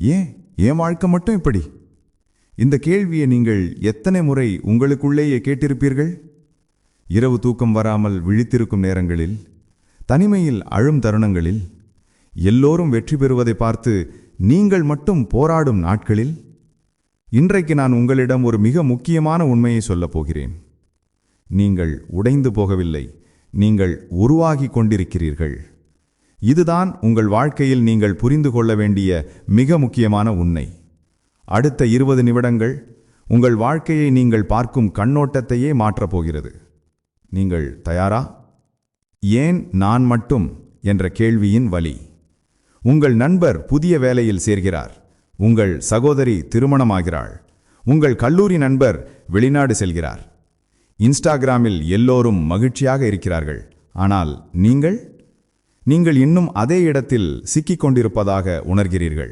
ஏன்? என் வாழ்க்கை மட்டும் இப்படி? இந்த கேள்வியை நீங்கள் எத்தனை முறை உங்களுக்குள்ளேயே கேட்டிருப்பீர்கள்? இரவு தூக்கம் வராமல் விழித்திருக்கும் நேரங்களில் தனிமையில் அழும் தருணங்களில் எல்லோரும் வெற்றி பெறுவதை பார்த்து நீங்கள் மட்டும் போராடும் நாட்களில் இன்றைக்கு நான் உங்களிடம் ஒரு மிக முக்கியமான உண்மையை சொல்லப் போகிறேன். நீங்கள் உடைந்து போகவில்லை நீங்கள் உருவாகி கொண்டிருக்கிறீர்கள். இதுதான் உங்கள் வாழ்க்கையில் நீங்கள் புரிந்து கொள்ள வேண்டிய மிக முக்கியமான உண்மை. அடுத்த இருபது நிமிடங்கள் உங்கள் வாழ்க்கையை நீங்கள் பார்க்கும் கண்ணோட்டத்தையே மாற்றப் போகிறது. நீங்கள் தயாரா? ஏன் நான் மட்டும்? என்ற கேள்வியின் வழி உங்கள் நண்பர் புதிய வேலையில் சேர்கிறார். உங்கள் சகோதரி திருமணமாகிறாள். உங்கள் கல்லூரி நண்பர் வெளிநாடு செல்கிறார். இன்ஸ்டாகிராமில் எல்லோரும் மகிழ்ச்சியாக இருக்கிறார்கள். ஆனால் நீங்கள்? நீங்கள் இன்னும் அதே இடத்தில் சிக்கிக் கொண்டிருப்பதாக உணர்கிறீர்கள்.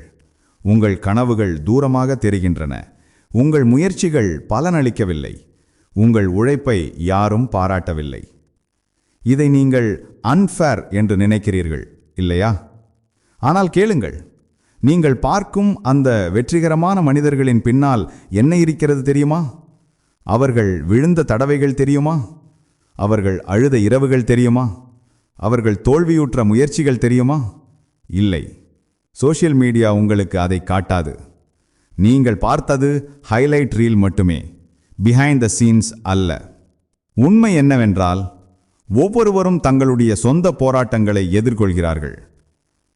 உங்கள் கனவுகள் தூரமாக தெரிகின்றன. உங்கள் முயற்சிகள் பலனளிக்கவில்லை. உங்கள் உழைப்பை யாரும் பாராட்டவில்லை. இதை நீங்கள் அன்ஃபேர் என்று நினைக்கிறீர்கள் இல்லையா? ஆனால் கேளுங்கள். நீங்கள் பார்க்கும் அந்த வெற்றிகரமான மனிதர்களின் பின்னால் என்ன இருக்கிறது தெரியுமா? அவர்கள் விழுந்த தடவைகள் தெரியுமா? அவர்கள் அழுத இரவுகள் தெரியுமா? அவர்கள் தோல்வியுற்ற முயற்சிகள் தெரியுமா? இல்லை. சோஷியல் மீடியா உங்களுக்கு அதை காட்டாது. நீங்கள் பார்த்தது ஹைலைட் ரீல் மட்டுமே. பிஹைண்ட் த சீன்ஸ் அல்ல. உண்மை என்னவென்றால் ஒவ்வொருவரும் தங்களுடைய சொந்த போராட்டங்களை எதிர்கொள்கிறார்கள்.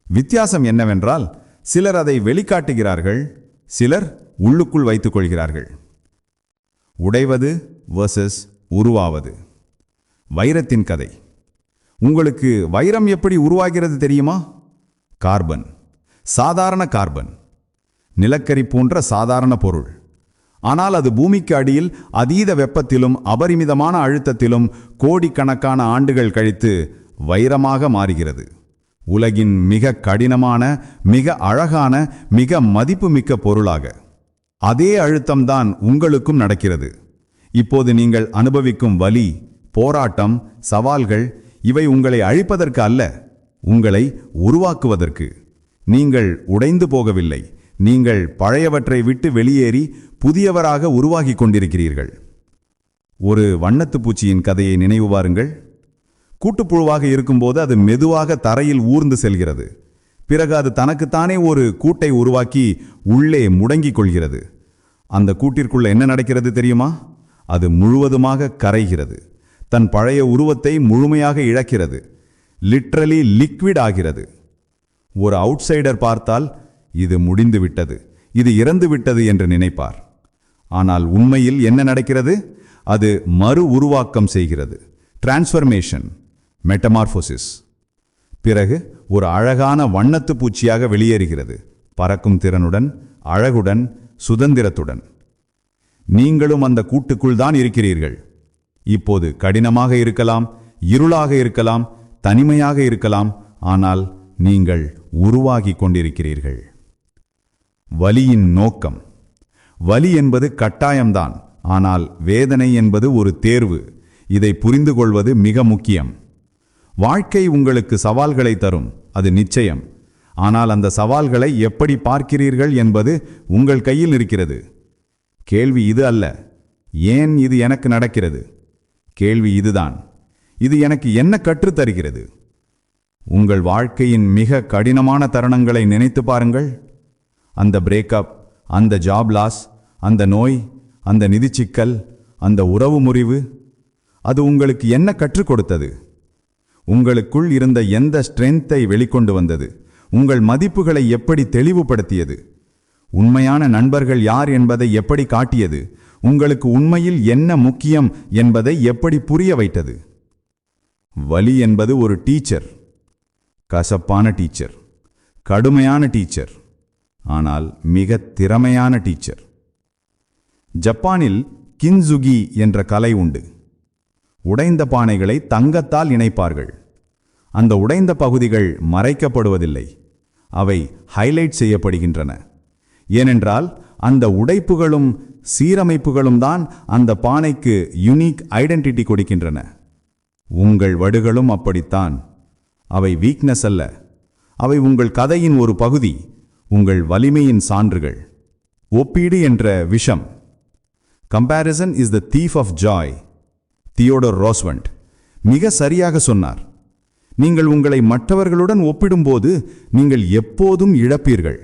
வித்தியாசம் என்னவென்றால் சிலர் அதை வெளிக்காட்டுகிறார்கள் சிலர் உள்ளுக்குள் வைத்துக் கொள்கிறார்கள். உடைவது வர்சஸ் உருவாவது. வைரத்தின் கதை. உங்களுக்கு வைரம் எப்படி உருவாகிறது தெரியுமா? கார்பன். சாதாரண கார்பன். நிலக்கரி போன்ற சாதாரண பொருள். ஆனால் அது பூமிக்கு அடியில் அதீத வெப்பத்திலும் அபரிமிதமான அழுத்தத்திலும் கோடிக்கணக்கான ஆண்டுகள் கழித்து வைரமாக மாறுகிறது. உலகின் மிக கடினமான மிக அழகான மிக மதிப்புமிக்க பொருளாக. அதே அழுத்தம்தான் உங்களுக்கும் நடக்கிறது. இப்போது நீங்கள் அனுபவிக்கும் வலி போராட்டம் சவால்கள் இவை உங்களை அழிப்பதற்கு அல்ல உங்களை உருவாக்குவதற்கு. நீங்கள் உடைந்து போகவில்லை நீங்கள் பழையவற்றை விட்டு வெளியேறி புதியவராக உருவாகிக் கொண்டிருக்கிறீர்கள். ஒரு வண்ணத்து பூச்சியின் கதையை நினைவு வாருங்கள் கூட்டுப்புழுவாக இருக்கும்போது அது மெதுவாக தரையில் ஊர்ந்து செல்கிறது. பிறகு அது தனக்குத்தானே ஒரு கூட்டை உருவாக்கி உள்ளே முடங்கிக் கொள்கிறது. அந்த கூட்டிற்குள்ள என்ன நடக்கிறது தெரியுமா? அது முழுவதுமாக கரைகிறது. தன் பழைய உருவத்தை முழுமையாக இழக்கிறது. லிட்ரலி லிக்விட் ஆகிறது. ஒரு அவுட்சைடர் பார்த்தால் இது முடிந்து விட்டது இது இறந்து விட்டது என்று நினைப்பார். ஆனால் உண்மையில் என்ன நடக்கிறது? அது மறு உருவாக்கம் செய்கிறது. டிரான்ஸ்ஃபர்மேஷன் மெட்டமார்போசிஸ் பிறகு ஒரு அழகான வண்ணத்து பூச்சியாக வெளியேறுகிறது. பறக்கும் திறனுடன் அழகுடன் சுதந்திரத்துடன். நீங்களும் அந்த கூட்டுக்குள் தான் இருக்கிறீர்கள். இப்போது கடினமாக இருக்கலாம் இருளாக இருக்கலாம் தனிமையாக இருக்கலாம் ஆனால் நீங்கள் உருவாகி கொண்டிருக்கிறீர்கள். வலியின் நோக்கம். வலி என்பது கட்டாயம்தான் ஆனால் வேதனை என்பது ஒரு தேர்வு. இதை புரிந்து கொள்வது மிக முக்கியம். வாழ்க்கை உங்களுக்கு சவால்களை தரும் அது நிச்சயம். ஆனால் அந்த சவால்களை எப்படி பார்க்கிறீர்கள் என்பது உங்கள் கையில் இருக்கிறது கேள்வி இது அல்ல. ஏன் இது எனக்கு நடக்கிறது? கேள்வி இதுதான். இது எனக்கு என்ன கற்றுத்தருகிறது? உங்கள் வாழ்க்கையின் மிக கடினமான தருணங்களை நினைத்து பாருங்கள். அந்த பிரேக்கப் அந்த ஜாப் லாஸ் அந்த நோய் அந்த நிதி சிக்கல் அந்த உறவு முறிவு அது உங்களுக்கு என்ன கற்றுக் கொடுத்தது? உங்களுக்குள் இருந்த எந்த ஸ்ட்ரென்த்தை வெளிக்கொண்டு வந்தது? உங்கள் மதிப்புகளை எப்படி தெளிவுபடுத்தியது? உண்மையான நண்பர்கள் யார் என்பதை எப்படி காட்டியது? உங்களுக்கு உண்மையில் என்ன முக்கியம் என்பதை எப்படி புரிய வைத்தது? வலி என்பது ஒரு டீச்சர். கசப்பான டீச்சர். கடுமையான டீச்சர். ஆனால் மிக திறமையான டீச்சர். ஜப்பானில் கின்சுகி என்ற கலை உண்டு. உடைந்த பானைகளை தங்கத்தால் இணைப்பார்கள். அந்த உடைந்த பகுதிகள் மறைக்கப்படுவதில்லை. அவை ஹைலைட் செய்யப்படுகின்றன. ஏனென்றால் அந்த உடைப்புகளும் சீரமைப்புகளும் தான் அந்த பானைக்கு யுனிக் ஐடென்டிட்டி கொடுக்கின்றன. உங்கள் வடுகளும் அப்படித்தான். அவை வீக்னஸ் அல்ல. அவை உங்கள் கதையின் ஒரு பகுதி உங்கள் வலிமையின் சான்றுகள். ஒப்பீடு என்ற விஷம். Comparison is the thief of joy Theodore Roosevelt மிக சரியாக சொன்னார். நீங்கள் உங்களை மற்றவர்களுடன் ஒப்பிடும்போது நீங்கள் எப்போதும் இழப்பீர்கள்.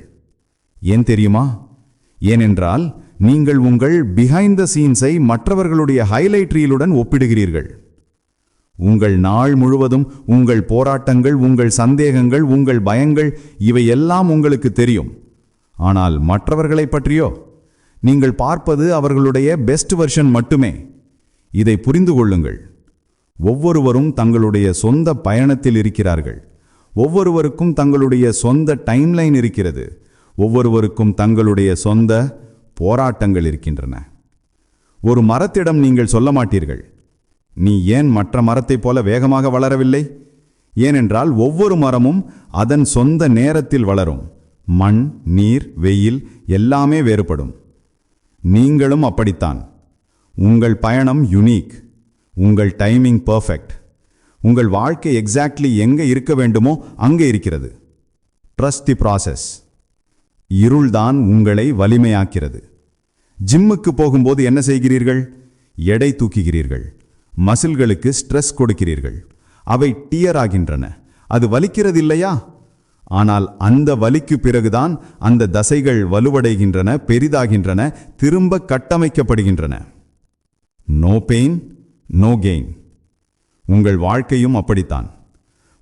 ஏன் தெரியுமா? ஏனென்றால் நீங்கள் உங்கள் பிஹைண்ட் த சீன்ஸை மற்றவர்களுடைய ஹைலைட் ரீலுடன் ஒப்பிடுகிறீர்கள். உங்கள் நாள் முழுவதும் உங்கள் போராட்டங்கள் உங்கள் சந்தேகங்கள் உங்கள் பயங்கள் இவையெல்லாம் உங்களுக்கு தெரியும். ஆனால் மற்றவர்களைப் பற்றியோ? நீங்கள் பார்ப்பது அவர்களுடைய பெஸ்ட் வெர்ஷன் மட்டுமே. இதை புரிந்து கொள்ளுங்கள். ஒவ்வொருவரும் தங்களுடைய சொந்த பயணத்தில் இருக்கிறார்கள். ஒவ்வொருவருக்கும் தங்களுடைய சொந்த டைம்லைன் இருக்கிறது. ஒவ்வொருவருக்கும் தங்களுடைய சொந்த போராட்டங்கள் இருக்கின்றன. ஒரு மரத்திடம் நீங்கள் சொல்ல மாட்டீர்கள் நீ ஏன் மற்ற மரத்தைப் போல வேகமாக வளரவில்லை? ஏனென்றால் ஒவ்வொரு மரமும் அதன் சொந்த நேரத்தில் வளரும். மண் நீர் வெயில் எல்லாமே வேறுபடும். நீங்களும் அப்படித்தான். உங்கள் பயணம் யுனீக். உங்கள் டைமிங் பர்ஃபெக்ட். உங்கள் வாழ்க்கை எக்ஸாக்ட்லி எங்கே இருக்க வேண்டுமோ அங்கே இருக்கிறது. Trust the process. இருள்தான் உங்களை வலிமையாக்கிறது. ஜிம்முக்கு போகும்போது என்ன செய்கிறீர்கள்? எடை தூக்குகிறீர்கள். மசில்களுக்கு ஸ்ட்ரெஸ் கொடுக்கிறீர்கள். அவை டியர் ஆகின்றன அது வலிக்கிறது இல்லையா ஆனால் அந்த வலிக்கு பிறகுதான் அந்த தசைகள் வலுவடைகின்றன பெரிதாகின்றன திரும்ப கட்டமைக்கப்படுகின்றன. நோ பெயின் நோ கெயின் உங்கள் வாழ்க்கையும் அப்படித்தான்.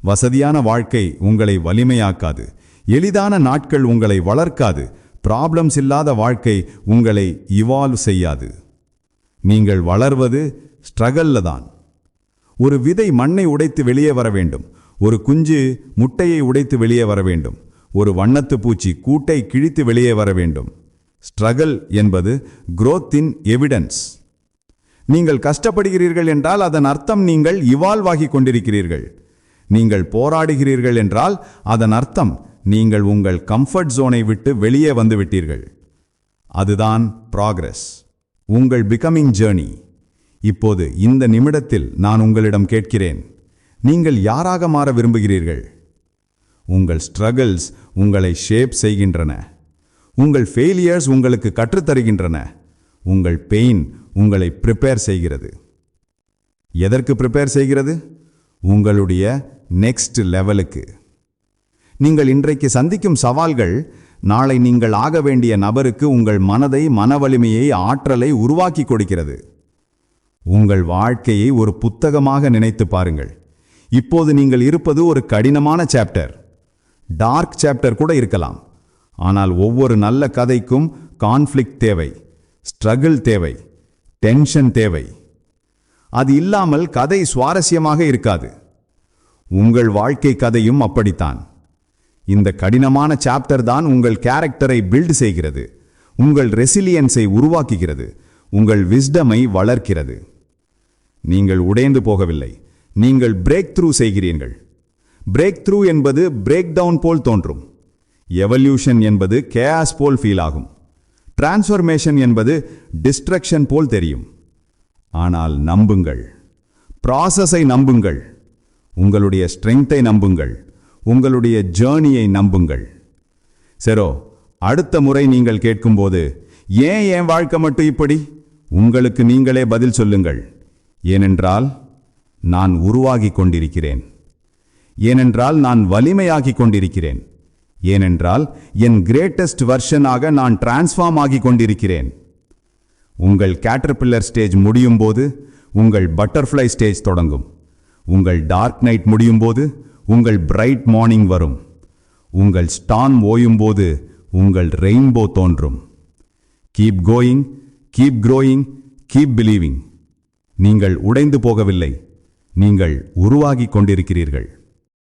வசதியான வாழ்க்கை உங்களை வலிமையாக்காது. எளிதான நாட்கள் உங்களை வளர்க்காது. ப்ராப்ளம்ஸ் இல்லாத வாழ்க்கை உங்களை இவால்வ் செய்யாது. நீங்கள் வளர்வது ஸ்ட்ரகல்ல தான். ஒரு விதை மண்ணை உடைத்து வெளியே வர வேண்டும். ஒரு குஞ்சு முட்டையை உடைத்து வெளியே வர வேண்டும். ஒரு வண்ணத்து பூச்சி கூட்டை கிழித்து வெளியே வர வேண்டும். ஸ்ட்ரகல் என்பது growth-இன் எவிடன்ஸ் நீங்கள் கஷ்டப்படுகிறீர்கள் என்றால் அதன் அர்த்தம் நீங்கள் இவால்வ் ஆகி கொண்டிருக்கிறீர்கள். நீங்கள் போராடுகிறீர்கள் என்றால் அதன் அர்த்தம் நீங்கள் உங்கள் கம்ஃபர்ட் ஜோனை விட்டு வெளியே வந்து விட்டீர்கள். அதுதான் ப்ராக்ரஸ் உங்கள் பிகமிங் ஜேர்னி இப்போது இந்த நிமிடத்தில் நான் உங்களிடம் கேட்கிறேன். நீங்கள் யாராக மாற விரும்புகிறீர்கள்? உங்கள் ஸ்ட்ரகிள்ஸ் உங்களை ஷேப் செய்கின்றன. உங்கள் ஃபெயிலியர்ஸ் உங்களுக்கு கற்றுத்தருகின்றன. உங்கள் பெயின் உங்களை ப்ரிப்பேர் செய்கிறது. எதற்கு ப்ரிப்பேர் செய்கிறது? உங்களுடைய நெக்ஸ்ட் லெவலுக்கு நீங்கள் இன்றைக்கு சந்திக்கும் சவால்கள் நாளை நீங்கள் ஆக வேண்டிய நபருக்கு உங்கள் மனதை மன வலிமையை ஆற்றலை உருவாக்கி கொடுக்கிறது. உங்கள் வாழ்க்கையை ஒரு புத்தகமாக நினைத்து பாருங்கள். இப்போது நீங்கள் இருப்பது ஒரு கடினமான சாப்டர். டார்க் சாப்டர் கூட இருக்கலாம். ஆனால் ஒவ்வொரு நல்ல கதைக்கும் கான்ஃப்ளிக் தேவை ஸ்ட்ரகிள் தேவை டென்ஷன் தேவை. அது இல்லாமல் கதை சுவாரஸ்யமாக இருக்காது. உங்கள் வாழ்க்கை கதையும் அப்படித்தான். இந்த கடினமான சாப்டர் தான் உங்கள் கேரக்டரை பில்ட் செய்கிறது. உங்கள் ரெசிலியன்ஸை உருவாக்குகிறது. உங்கள் விஸ்டமை வளர்க்கிறது. நீங்கள் உடைந்து போகவில்லை. நீங்கள் பிரேக் த்ரூ செய்கிறீர்கள். பிரேக் த்ரூ என்பது பிரேக் டவுன் போல் தோன்றும். எவல்யூஷன் என்பது கேஆஸ் போல் ஃபீல் ஆகும். டிரான்ஸ்ஃபர்மேஷன் என்பது டிஸ்ட்ரக்ஷன் போல் தெரியும். ஆனால் நம்புங்கள். ப்ராசஸை நம்புங்கள். உங்களுடைய ஸ்ட்ரெங்த்தை நம்புங்கள். உங்களுடைய ஜேர்னியை நம்புங்கள். சரோ அடுத்த முறை நீங்கள் கேட்கும்போது ஏன் என் வாழ்க்கை மட்டும் இப்படி? உங்களுக்கு நீங்களே பதில் சொல்லுங்கள். ஏனென்றால் நான் உருவாகிக் கொண்டிருக்கிறேன். ஏனென்றால் நான் வலிமையாகிக் கொண்டிருக்கிறேன். ஏனென்றால் என் கிரேட்டஸ்ட் வெர்ஷனாக நான் டிரான்ஸ்ஃபார்ம் ஆகிக் கொண்டிருக்கிறேன். உங்கள் கேட்டர்பில்லர் ஸ்டேஜ் முடியும் போது உங்கள் பட்டர்ஃப்ளை ஸ்டேஜ் தொடங்கும். உங்கள் டார்க் நைட் முடியும் போது உங்கள் பிரைட் மார்னிங் வரும். உங்கள் ஸ்டான் ஓயும்போது உங்கள் ரெயின்போ தோன்றும். Keep going keep growing keep believing நீங்கள் உடைந்து போகவில்லை. நீங்கள் உருவாகிக் கொண்டிருக்கிறீர்கள்.